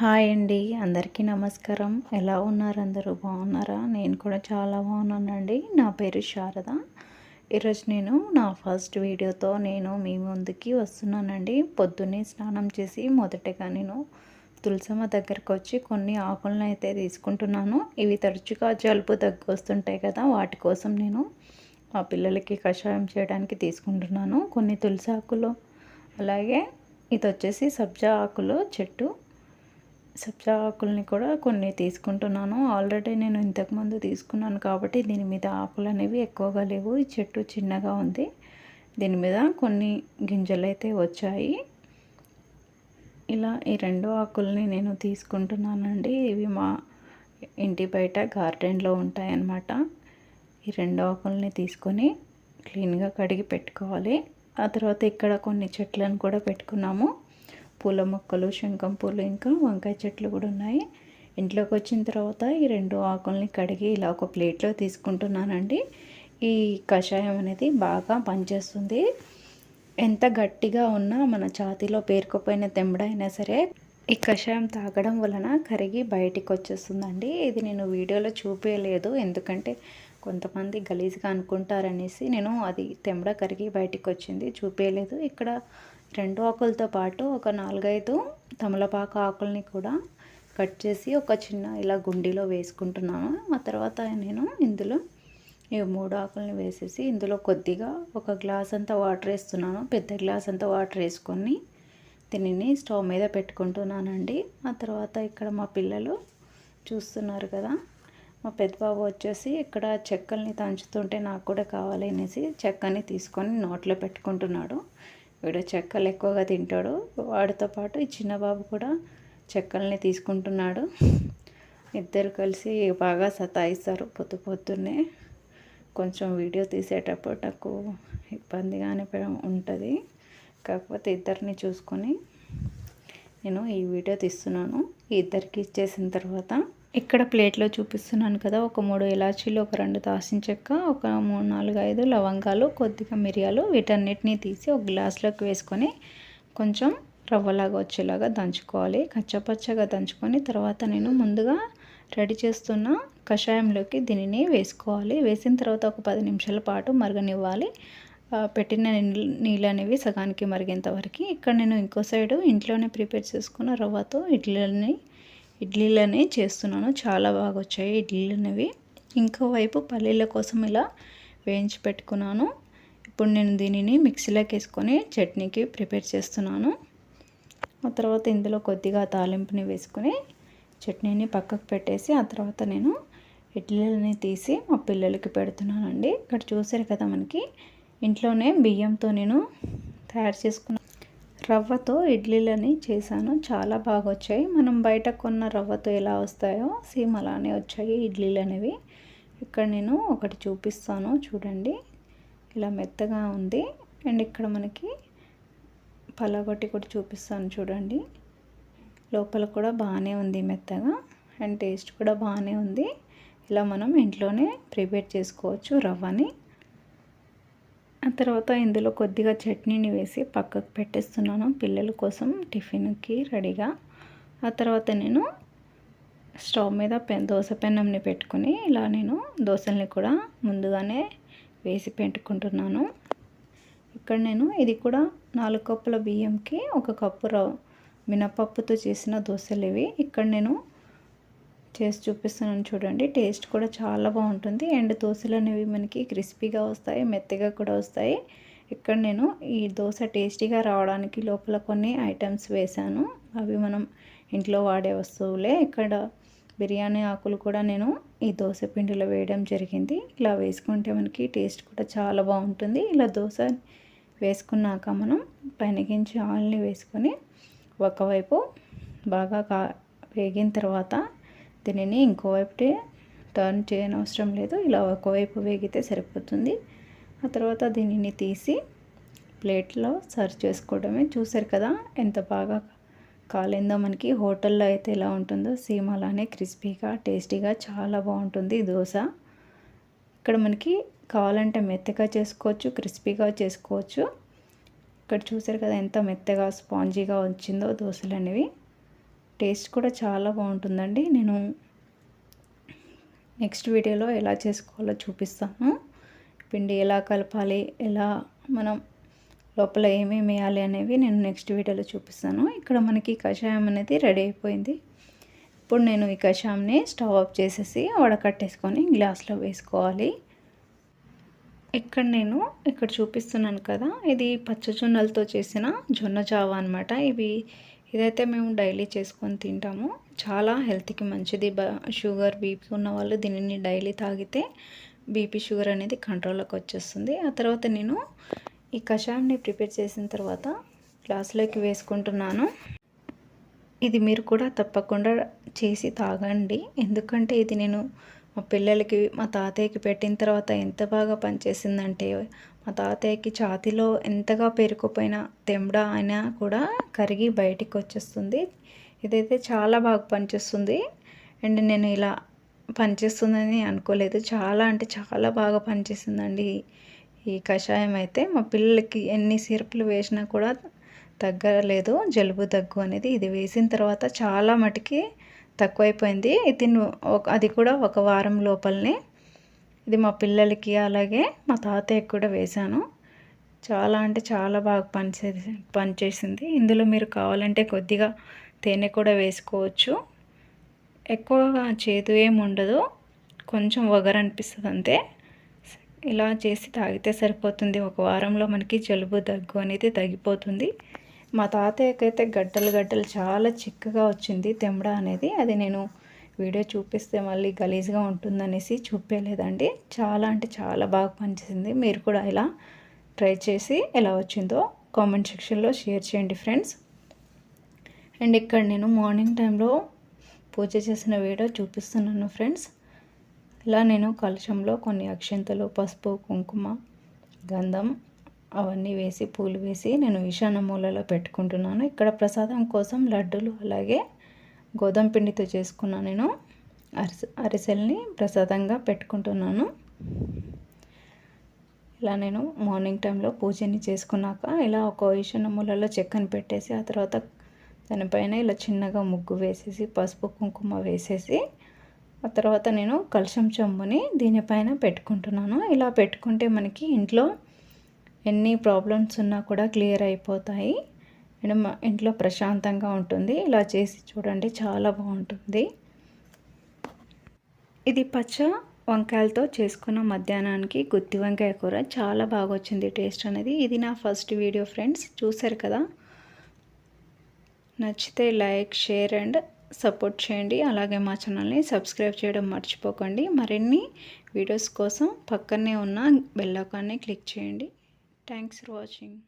Hi అండి. అందరికీ నమస్కారం. ఎలా ఉన్నారు? అందరూ బాగున్నారా? నేను కూడా చాలా బాగున్నానండి. నా పేరు శారద. ఈరోజు నేను నా ఫస్ట్ వీడియోతో నేను మీ ముందుకి వస్తున్నానండి. పొద్దున్నే స్నానం చేసి మొదటగా నేను తులసమ్మ దగ్గరకు వచ్చి కొన్ని ఆకులను అయితే తీసుకుంటున్నాను. ఇవి తరచుగా జలుబు దగ్గు వస్తుంటాయి కదా వాటి కోసం నేను మా పిల్లలకి కషాయం చేయడానికి తీసుకుంటున్నాను. కొన్ని తులసి ఆకులు అలాగే ఇది వచ్చేసి సబ్జా ఆకులు చెట్టు సబ్జా ఆకుల్ని కూడా కొన్ని తీసుకుంటున్నాను. ఆల్రెడీ నేను ఇంతకుముందు తీసుకున్నాను కాబట్టి దీని మీద ఆకులు అనేవి ఎక్కువగా లేవు. ఈ చెట్టు చిన్నగా ఉంది. దీని మీద కొన్ని గింజలు అయితే వచ్చాయి. ఇలా ఈ రెండు ఆకుల్ని నేను తీసుకుంటున్నానండి. ఇవి మా ఇంటి బయట గార్డెన్లో ఉంటాయన్నమాట. ఈ రెండు ఆకుల్ని తీసుకొని క్లీన్గా కడిగి పెట్టుకోవాలి. ఆ తర్వాత ఇక్కడ కొన్ని చెట్లను కూడా పెట్టుకున్నాము. పూల మొక్కలు శంఖం పూలు ఇంకా వంకాయ చెట్లు కూడా ఉన్నాయి. ఇంట్లోకి వచ్చిన తర్వాత ఈ రెండు ఆకుల్ని కడిగి ఇలా ఒక ప్లేట్లో తీసుకుంటున్నానండి. ఈ కషాయం అనేది బాగా పనిచేస్తుంది. ఎంత గట్టిగా ఉన్నా మన ఛాతీలో పేరుకుపోయిన తెమ్మడైనా సరే ఈ కషాయం తాగడం వలన కరిగి బయటికి వచ్చేస్తుందండి. ఇది నేను వీడియోలో చూపించలేదు ఎందుకంటే కొంతమంది గలీజ్గా అనుకుంటారనేసి నేను అది తెమ్మడ కరిగి బయటికి వచ్చింది చూపించలేదు ఇక్కడ రెండు ఆకులతో పాటు ఒక నాలుగైదు తమలపాకు ఆకుల్ని కూడా కట్ చేసి ఒక చిన్న ఇలా గుండీలో వేసుకుంటున్నాను. ఆ తర్వాత నేను ఇందులో ఈ మూడు ఆకుల్ని వేసేసి ఇందులో కొద్దిగా ఒక గ్లాస్ అంతా వాటర్ వేస్తున్నాను. పెద్ద గ్లాస్ అంతా వాటర్ వేసుకొని దీనిని స్టవ్ మీద పెట్టుకుంటున్నానండి. ఆ తర్వాత ఇక్కడ మా పిల్లలు చూస్తున్నారు కదా మా పెద్ద బాబు వచ్చేసి ఇక్కడ చెక్కల్ని తంచుతుంటే నాకు కూడా కావాలి అనేసి చెక్కని తీసుకొని నోట్లో పెట్టుకుంటున్నాడు. వీడు చెక్కలు ఎక్కువగా తింటాడు. వాడితో పాటు ఈ చిన్న బాబు కూడా చెక్కల్ని తీసుకుంటున్నాడు. ఇద్దరు కలిసి బాగా సతాయిస్తారు పొద్దు పొద్దున్నే. కొంచెం వీడియో తీసేటప్పుడు నాకు ఇబ్బందిగానే ఉంటుంది. కాకపోతే ఇద్దరిని చూసుకొని నేను ఈ వీడియో తీస్తున్నాను. ఈ ఇద్దరికి ఇచ్చేసిన తర్వాత ఇక్కడ ప్లేట్లో చూపిస్తున్నాను కదా ఒక మూడు ఇలాచీలు ఒక రెండు దాసిన చెక్క ఒక మూడు నాలుగు ఐదు లవంగాలు కొద్దిగా మిరియాలు వీటన్నిటిని తీసి ఒక గ్లాస్లోకి వేసుకొని కొంచెం రవ్వలాగా వచ్చేలాగా దంచుకోవాలి. కచ్చపచ్చగా దంచుకొని తర్వాత నేను ముందుగా రెడీ చేస్తున్న కషాయంలోకి దీనిని వేసుకోవాలి. వేసిన తర్వాత ఒక పది నిమిషాల పాటు మరగనివ్వాలి. పెట్టిన నీళ్ళు అనేవి సగానికి మరిగేంత వరకు. ఇక్కడ నేను ఇంకో సైడు ఇంట్లోనే ప్రిపేర్ చేసుకున్న రవ్వతో ఇడ్లీలని ఇడ్లీలని చేస్తున్నాను. చాలా బాగా వచ్చాయి ఇడ్లీలు అనేవి ఇంకోవైపు పల్లీల కోసం ఇలా వేయించి పెట్టుకున్నాను. ఇప్పుడు నేను దీనిని మిక్సీలోకి వేసుకొని చట్నీకి ప్రిపేర్ చేస్తున్నాను. ఆ తర్వాత ఇందులో కొద్దిగా తాలింపుని వేసుకొని చట్నీని పక్కకు పెట్టేసి ఆ తర్వాత నేను ఇడ్లీలని తీసి మా పిల్లలకి పెడుతున్నానండి. ఇక్కడ చూసారు కదా మనకి ఇంట్లోనే బియ్యంతో నేను తయారు చేసుకున్నాను రవ్వతో ఇడ్లీలని చేశాను. చాలా బాగా వచ్చాయి మనం బయట కొన్న రవ్వతో ఎలా వస్తాయో సేమ్ అలానే వచ్చాయి ఇడ్లీలు అనేవి ఇక్కడ నేను ఒకటి చూపిస్తాను. చూడండి. ఇలా మెత్తగా ఉంది. అండ్ ఇక్కడ మనకి పలగొట్టి కూడా చూపిస్తాను చూడండి. లోపల కూడా బాగానే ఉంది మెత్తగా. అండ్ టేస్ట్ కూడా బాగానే ఉంది. ఇలా మనం ఇంట్లోనే ప్రిపేర్ చేసుకోవచ్చు రవ్వని. ఆ తర్వాత ఇందులో కొద్దిగా చట్నీని వేసి పక్కకు పెట్టేస్తున్నాను పిల్లల కోసం టిఫిన్కి రెడీగా. ఆ తర్వాత నేను స్టవ్ మీద పెన్ దోశ పెన్నంని పెట్టుకుని ఇలా నేను దోశల్ని కూడా ముందుగానే వేసి పెట్టుకుంటున్నాను. ఇక్కడ నేను ఇది కూడా నాలుగు కప్పుల బియ్యంకి ఒక కప్పు రవ్వ మినపప్పుతో చేసిన దోశలు ఇవి ఇక్కడ నేను చేసి చూపిస్తున్నాను చూడండి. టేస్ట్ కూడా చాలా బాగుంటుంది. అండ్ దోశలు అనేవి మనకి క్రిస్పీగా వస్తాయి మెత్తగా కూడా వస్తాయి. ఇక్కడ నేను ఈ దోశ టేస్టీగా రావడానికి లోపల కొన్ని ఐటమ్స్ వేశాను. అవి మనం ఇంట్లో వాడే వస్తువులే. ఇక్కడ బిర్యానీ ఆకులు కూడా నేను ఈ దోశ పిండిలో వేయడం జరిగింది. ఇలా వేసుకుంటే మనకి టేస్ట్ కూడా చాలా బాగుంటుంది. ఇలా దోశ వేసుకున్నాక మనం పైనగించి ఆయిల్ని వేసుకొని ఒకవైపు బాగా కా వేగిన తర్వాత దీనిని ఇంకోవైపుటే టర్న్ చేయనవసరం లేదు. ఇలా ఒకవైపు వేగితే సరిపోతుంది. ఆ తర్వాత దీనిని తీసి ప్లేట్లో సర్వ్ చేసుకోవడమే. చూసారు కదా ఎంత బాగా కాలిందో మనకి. హోటల్లో అయితే ఎలా ఉంటుందో సేమ్ అలానే క్రిస్పీగా టేస్టీగా చాలా బాగుంటుంది దోశ. ఇక్కడ మనకి కావాలంటే మెత్తగా చేసుకోవచ్చు క్రిస్పీగా చేసుకోవచ్చు. ఇక్కడ చూసారు కదా ఎంత మెత్తగా స్పాంజీగా వచ్చిందో దోశలు అనేవి టేస్ట్ కూడా చాలా బాగుంటుందండి. నేను నెక్స్ట్ వీడియోలో ఎలా చేసుకోవాలో చూపిస్తాను. పిండి ఎలా కలపాలి ఎలా మనం లోపల ఏమేమి వేయాలి అనేవి నేను నెక్స్ట్ వీడియోలో చూపిస్తాను. ఇక్కడ మనకి కషాయం అనేది రెడీ అయిపోయింది. ఇప్పుడు నేను ఈ కషాయంని స్టవ్ ఆఫ్ చేసేసి వడకట్టేసుకొని గ్లాస్లో వేసుకోవాలి. ఇక్కడ నేను ఇక్కడ చూపిస్తున్నాను కదా ఇది పచ్చజొన్నలతో చేసిన జొన్న జావ అనమాట ఇవి ఇదైతే మేము డైలీ చేసుకొని తింటాము. చాలా హెల్త్కి మంచిది. షుగర్ బీపీ ఉన్న వాళ్ళు దీనిని డైలీ తాగితే బీపీ షుగర్ అనేది కంట్రోల్లోకి వచ్చేస్తుంది. ఆ తర్వాత నేను ఈ కషాయంని ప్రిపేర్ చేసిన తర్వాత గ్లాసులోకి వేసుకుంటున్నాను. ఇది మీరు కూడా తప్పకుండా చేసి తాగండి. ఎందుకంటే ఇది నేను మా పిల్లలకి మా తాతయ్యకి పెట్టిన తర్వాత ఎంత బాగా పనిచేసిందంటే మా తాతయ్యకి ఛాతీలో ఎంతగా పేరుకుపోయిన తెంబడ అయినా కూడా కరిగి బయటికి వచ్చేస్తుంది ఇదైతే చాలా బాగా పనిచేస్తుంది. అండ్ నేను ఇలా పనిచేస్తుందని అనుకోలేదు. చాలా అంటే చాలా బాగా పనిచేసిందండి ఈ కషాయం అయితే. మా పిల్లలకి ఎన్ని సిరప్లు వేసినా కూడా తగ్గలేదు. జలుబు దగ్గు అనేది ఇది వేసిన తర్వాత చాలా మటుకి తక్కువైపోయింది. ఇది ఒక అది కూడా ఒక వారం లోపలనే ఇది మా పిల్లలకి అలాగే మా తాతయ్యకి కూడా వేశాను. చాలా అంటే చాలా బాగా పనిచే పనిచేసింది. ఇందులో మీరు కావాలంటే కొద్దిగా తేనె కూడా వేసుకోవచ్చు. ఎక్కువగా చేదు ఏమి ఉండదు. కొంచెం వగరు అనిపిస్తుంది అంతే. ఇలా చేసి తాగితే సరిపోతుంది. ఒక వారంలో మనకి జలుబు దగ్గు అనేది తగ్గిపోతుంది. మా తాతయ్యకైతే గడ్డలు గడ్డలు చాలా చిక్కగా వచ్చింది తెమ్మడ అనేది. అది నేను వీడియో చూపిస్తే మళ్ళీ గలీజ్గా ఉంటుందనేసి చూపించలేదండి చాలా అంటే చాలా బాగా పనిచేసింది. మీరు కూడా ఇలా ట్రై చేసి ఎలా వచ్చిందో కామెంట్ సెక్షన్లో షేర్ చేయండి ఫ్రెండ్స్. అండ్ ఇక్కడ నేను మార్నింగ్ టైంలో పూజ చేసిన వీడియో చూపిస్తున్నాను ఫ్రెండ్స్. ఇలా నేను కలశంలో కొన్ని అక్షంతలు పసుపు కుంకుమ గంధం అవన్నీ వేసి పూలు వేసి నేను ఈశాన్య మూలలో పెట్టుకుంటున్నాను. ఇక్కడ ప్రసాదం కోసం లడ్డూలు అలాగే గోధుమ పిండితో చేసుకున్న నేను అరిసె అరిసెల్ని ప్రసాదంగా పెట్టుకుంటున్నాను. ఇలా నేను మార్నింగ్ టైంలో పూజని చేసుకున్నాక ఇలా ఒక ఈశాన్య మూలలో చెక్కను పెట్టేసి ఆ తర్వాత దానిపైన ఇలా చిన్నగా ముగ్గు వేసేసి పసుపు కుంకుమ వేసేసి ఆ తర్వాత నేను కలుషం చెంబుని దీనిపైన పెట్టుకుంటున్నాను. ఇలా పెట్టుకుంటే మనకి ఇంట్లో ఎన్ని ప్రాబ్లమ్స్ ఉన్నా కూడా క్లియర్ అయిపోతాయి. మేడం మా ఇంట్లో ప్రశాంతంగా ఉంటుంది. ఇలా చేసి చూడండి చాలా బాగుంటుంది. ఇది పచ్చ వంకాయలతో చేసుకున్న మధ్యాహ్నానికి గుత్తి వంకాయ కూర. చాలా బాగా వచ్చింది టేస్ట్ అనేది. ఇది నా ఫస్ట్ వీడియో ఫ్రెండ్స్ చూసారు కదా? నచ్చితే లైక్ షేర్ అండ్ సపోర్ట్ చేయండి. అలాగే మా ఛానల్ని సబ్స్క్రైబ్ చేయడం మర్చిపోకండి. మరిన్ని వీడియోస్ కోసం పక్కనే ఉన్న బెల్లకాన్ని క్లిక్ చేయండి. Thanks for watching.